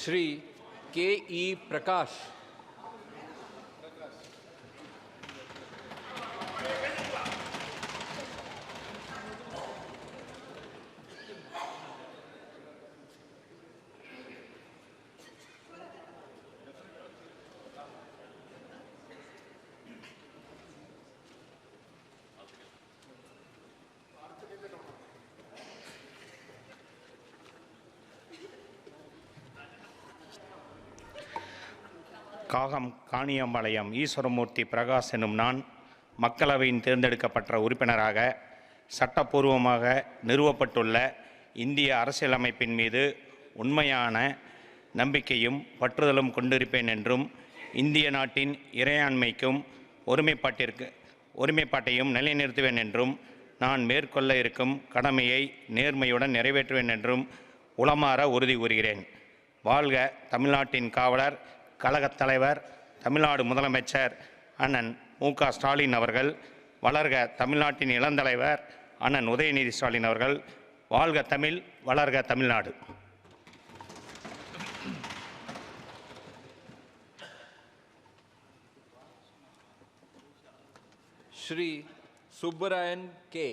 श्री के ई प्रकाश। காகம் காணியம்பாளையம் ஈஸ்வரமூர்த்தி பிரகாஷ் எனும் நான் மக்களவையின் தேர்ந்தெடுக்கப்பட்ட உறுப்பினராக சட்டப்பூர்வமாக நிறுவப்பட்டுள்ள இந்திய அரசியலமைப்பின் மீது உண்மையான நம்பிக்கையும் பற்றுதலும் கொண்டிருப்பேன் என்றும் இந்திய நாட்டின் இறையாண்மைக்கும் ஒருமைப்பாட்டிற்கு ஒருமைப்பாட்டையும் நிலைநிறுத்துவேன் என்றும் நான் மேற்கொள்ள இருக்கும் கடமையை நேர்மையுடன் நிறைவேற்றுவேன் என்றும் உளமாற உறுதி கூறுகிறேன். வாழ்க தமிழ்நாட்டின் காவலர் கழகத் தலைவர் தமிழ்நாடு முதலமைச்சர் அண்ணன் மு க ஸ்டாலின் அவர்கள் வளர்க தமிழ்நாட்டின் இளந்தலைவர் அண்ணன் உதயநிதி ஸ்டாலின் அவர்கள் வாழ்க தமிழ் வளர்க தமிழ்நாடு श्री सुब्बरायन के